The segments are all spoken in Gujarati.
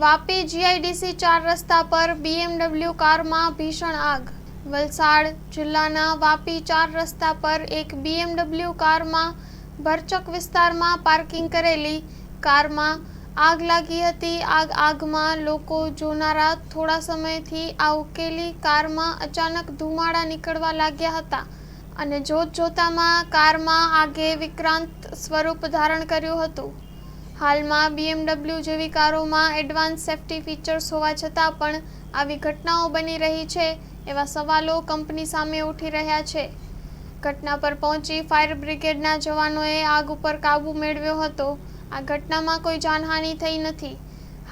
વાપી જીઆઈડીસી ચાર રસ્તા પર બીએમડબલ્યુ કારમાં ભીષણ આગ. વલસાડ જિલ્લાના વાપી ચાર રસ્તા પર એક બીએમડબલ્યુ કારમાં ભરચક વિસ્તારમાં પાર્કિંગ કરેલી કારમાં આગ લાગી હતી. આગ આગમાં લોકો જોનારા થોડા સમયથી આ ઉકેલી કારમાં અચાનક ધુમાડા નીકળવા લાગ્યા હતા અને જોત જોતામાં કારમાં આગે વિક્રાંત સ્વરૂપ ધારણ કર્યું હતું. હાલમાં બીએમડબલ્યુ જેવી કારોમાં એડવાન્સ સેફ્ટી ફીચર્સ હોવા છતાં પણ આવી ઘટનાઓ બની રહી છે એવા સવાલો કંપની સામે ઉઠી રહ્યા છે. ઘટના પર પહોંચી ફાયર બ્રિગેડના જવાનોએ આગ ઉપર કાબૂ મેળવ્યો હતો. આ ઘટનામાં કોઈ જાનહાનિ થઈ નથી.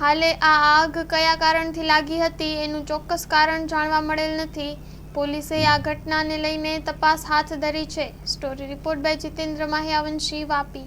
હાલે આ આગ કયા કારણથી લાગી હતી એનું ચોક્કસ કારણ જાણવા મળેલ નથી. પોલીસે આ ઘટનાને લઈને તપાસ હાથ ધરી છે. Story report by Jitendra Mahyavanshi, Vapi.